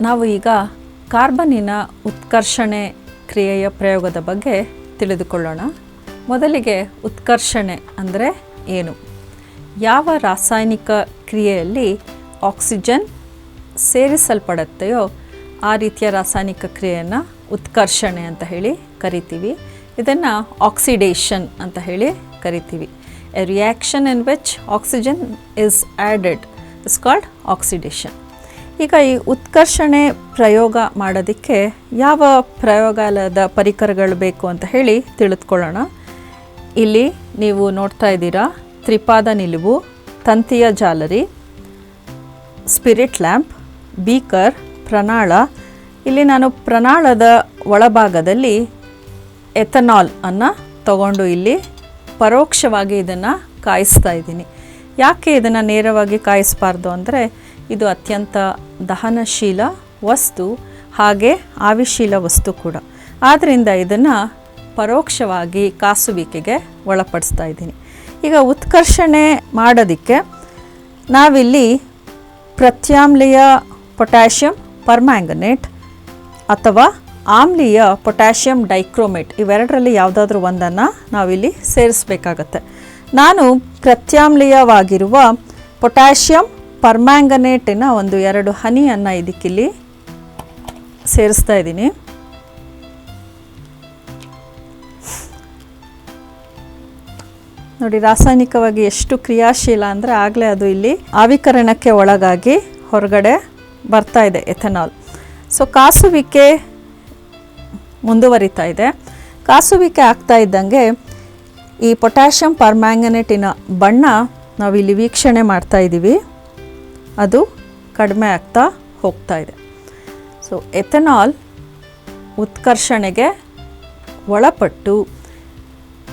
ನಾವು ಈಗ ಕಾರ್ಬನಿನ ಉತ್ಕರ್ಷಣೆ ಕ್ರಿಯೆಯ ಪ್ರಯೋಗದ ಬಗ್ಗೆ ತಿಳಿದುಕೊಳ್ಳೋಣ. ಮೊದಲಿಗೆ ಉತ್ಕರ್ಷಣೆ ಅಂದರೆ ಏನು? ಯಾವ ರಾಸಾಯನಿಕ ಕ್ರಿಯೆಯಲ್ಲಿ ಆಕ್ಸಿಜನ್ ಸೇರಿಸಲ್ಪಡುತ್ತೆಯೋ ಆ ರೀತಿಯ ರಾಸಾಯನಿಕ ಕ್ರಿಯೆಯನ್ನು ಉತ್ಕರ್ಷಣೆ ಅಂತ ಹೇಳಿ ಕರಿತೀವಿ. ಇದನ್ನು ಆಕ್ಸಿಡೇಷನ್ ಅಂತ ಹೇಳಿ ಕರಿತೀವಿ. A reaction in which oxygen is added is called oxidation ಈಗ ಈ ಉತ್ಕರ್ಷಣೆ ಪ್ರಯೋಗ ಮಾಡೋದಕ್ಕೆ ಯಾವ ಪ್ರಯೋಗಾಲಯದ ಪರಿಕರಗಳು ಬೇಕು ಅಂತ ಹೇಳಿ ತಿಳಿದುಕೊಳ್ಳೋಣ. ಇಲ್ಲಿ ನೀವು ನೋಡ್ತಾ ಇದ್ದೀರಾ, ತ್ರಿಪಾದ ನಿಲುವು, ತಂತಿಯ ಜಾಲರಿ, ಸ್ಪಿರಿಟ್ ಲ್ಯಾಂಪ್, ಬೀಕರ್, ಪ್ರಣಾಳ. ಇಲ್ಲಿ ನಾನು ಪ್ರಣಾಳದ ಒಳಭಾಗದಲ್ಲಿ ಎಥನಾಲ್ ಅನ್ನು ತಗೊಂಡು ಇಲ್ಲಿ ಪರೋಕ್ಷವಾಗಿ ಇದನ್ನು ಕಾಯಿಸ್ತಾ ಇದ್ದೀನಿ. ಯಾಕೆ ಇದನ್ನು ನೇರವಾಗಿ ಕಾಯಿಸಬಾರ್ದು ಅಂದರೆ ಇದು ಅತ್ಯಂತ ದಹನಶೀಲ ವಸ್ತು, ಹಾಗೆ ಆವಿಶೀಲ ವಸ್ತು ಕೂಡ. ಆದ್ದರಿಂದ ಇದನ್ನು ಪರೋಕ್ಷವಾಗಿ ಕಾಸುವಿಕೆಗೆ ಒಳಪಡಿಸ್ತಾ ಇದ್ದೀನಿ. ಈಗ ಉತ್ಕರ್ಷಣೆ ಮಾಡೋದಕ್ಕೆ ನಾವಿಲ್ಲಿ ಪ್ರತ್ಯಾಮ್ಲೀಯ ಪೊಟ್ಯಾಷಿಯಂ ಪರ್ಮ್ಯಾಂಗನೇಟ್ ಅಥವಾ ಆಮ್ಲೀಯ ಪೊಟ್ಯಾಷಿಯಂ ಡೈಕ್ರೋಮೇಟ್ ಇವೆರಡರಲ್ಲಿ ಯಾವುದಾದ್ರೂ ಒಂದನ್ನು ನಾವಿಲ್ಲಿ ಸೇರಿಸಬೇಕಾಗತ್ತೆ. ನಾನು ಪ್ರತ್ಯಾಮ್ಲೀಯವಾಗಿರುವ ಪೊಟ್ಯಾಷಿಯಂ ಪರ್ಮ್ಯಾಂಗನೇಟಿನ ಒಂದು ಎರಡು ಹನಿಯನ್ನು ಇದಕ್ಕಿಲ್ಲಿ ಸೇರಿಸ್ತಾ ಇದ್ದೀನಿ. ನೋಡಿ, ರಾಸಾಯನಿಕವಾಗಿ ಎಷ್ಟು ಕ್ರಿಯಾಶೀಲ ಅಂದರೆ ಆಗಲೇ ಅದು ಇಲ್ಲಿ ಆವಿಕರಣಕ್ಕೆ ಒಳಗಾಗಿ ಹೊರಗಡೆ ಬರ್ತಾ ಇದೆ ಎಥೆನಾಲ್. ಸೊ ಕಾಸುವಿಕೆ ಮುಂದುವರಿತಾ ಇದೆ. ಕಾಸುವಿಕೆ ಆಗ್ತಾ ಇದ್ದಂಗೆ ಈ ಪೊಟ್ಯಾಷಿಯಂ ಪರ್ಮ್ಯಾಂಗನೇಟಿನ ಬಣ್ಣ ನಾವಿಲ್ಲಿ ವೀಕ್ಷಣೆ ಮಾಡ್ತಾ ಇದ್ದೀವಿ. ಅದು ಕಡಿಮೆ ಆಗ್ತಾ ಹೋಗ್ತಾ ಇದೆ. ಸೊ ಎಥೆನಾಲ್ ಉತ್ಕರ್ಷಣೆಗೆ ಒಳಪಟ್ಟು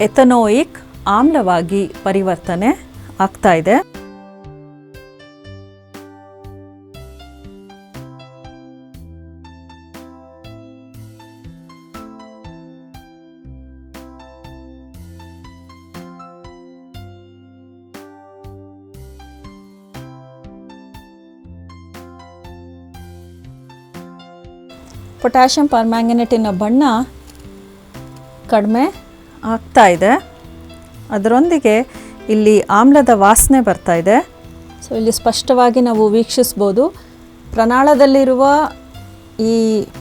ಎಥನೋಯಿಕ್ ಆಮ್ಲವಾಗಿ ಪರಿವರ್ತನೆ ಆಗ್ತಾ ಇದೆ. ಪೊಟ್ಯಾಷಿಯಂ ಪರ್ಮ್ಯಾಂಗನೇಟಿನ ಬಣ್ಣ ಕಡಿಮೆ ಆಗ್ತಾ ಇದೆ. ಅದರೊಂದಿಗೆ ಇಲ್ಲಿ ಆಮ್ಲದ ವಾಸನೆ ಬರ್ತಾ ಇದೆ. ಸೊ ಇಲ್ಲಿ ಸ್ಪಷ್ಟವಾಗಿ ನಾವು ವೀಕ್ಷಿಸ್ಬೋದು ಪ್ರನಾಳದಲ್ಲಿರುವ ಈ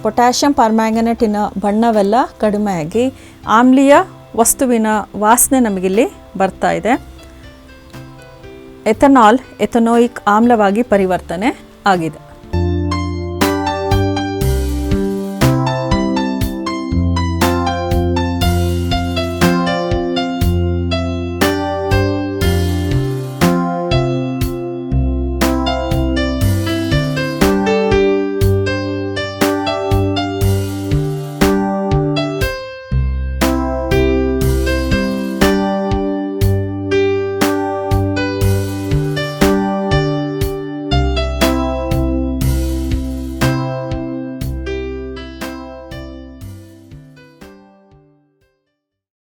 ಪೊಟ್ಯಾಷಿಯಂ ಪರ್ಮ್ಯಾಂಗನೇಟಿನ ಬಣ್ಣವೆಲ್ಲ ಕಡಿಮೆಯಾಗಿ ಆಮ್ಲೀಯ ವಸ್ತುವಿನ ವಾಸನೆ ನಮಗಿಲ್ಲಿ ಬರ್ತಾ ಇದೆ. ಎಥನಾಲ್, ಎಥನೋಯಿಕ್ ಆಮ್ಲವಾಗಿ ಪರಿವರ್ತನೆ ಆಗಿದೆ.